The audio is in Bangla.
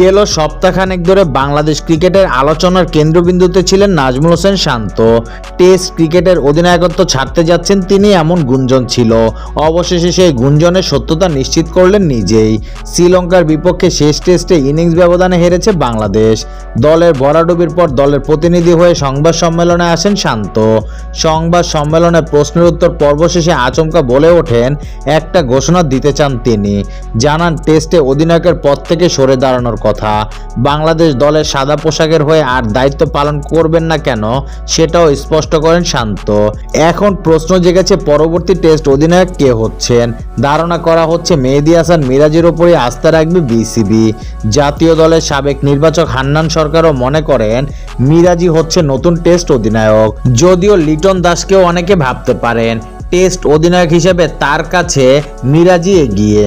গেল সপ্তাহখানেক ধরে বাংলাদেশ ক্রিকেটের আলোচনার কেন্দ্রবিন্দুতে ছিলেন নাজমুল হোসেন শান্ত। টেস্ট ক্রিকেটের অধিনায়কত্ব ছাড়তে যাচ্ছেন তিনি এমন গুঞ্জন ছিল। অবশেষে সেই গুঞ্জনের সত্যতা নিশ্চিত করলেন নিজেই। শ্রীলঙ্কার বিপক্ষে শেষ টেস্টে ইনিংস ব্যবধানে হেরেছে বাংলাদেশ। দলের ভরাডুবির পর দলের প্রতিনিধি হয়ে সংবাদ সম্মেলনে আসেন শান্ত। সংবাদ সম্মেলনে প্রশ্নের উত্তর পর্ব শেষে আচমকা বলে ওঠেন, একটা ঘোষণা দিতে চান তিনি। জানান, টেস্টে অধিনায়কের পদ থেকে সরে দাঁড়ানোর কথা। বাংলাদেশ দলের সাদা পোশাকের হয়ে আর দায়িত্ব পালন করবেন না কেন, সেটাও স্পষ্ট করেন শান্ত। এখন প্রশ্ন জেগেছে পরবর্তী টেস্ট অধিনায়ক কে হচ্ছেন? ধারণা করা হচ্ছে মেহেদি হাসান মিরাজের ওপরে আস্থা রাখবে বিসিবি। জাতীয় দলের সাবেক নির্বাচক হান্নান সরকারও মনে করেন মিরাজি হচ্ছে নতুন টেস্ট অধিনায়ক। যদিও লিটন দাসকেও অনেকে ভাবতে পারেন, টেস্ট অধিনায়ক হিসেবে তার কাছে মিরাজি এগিয়ে।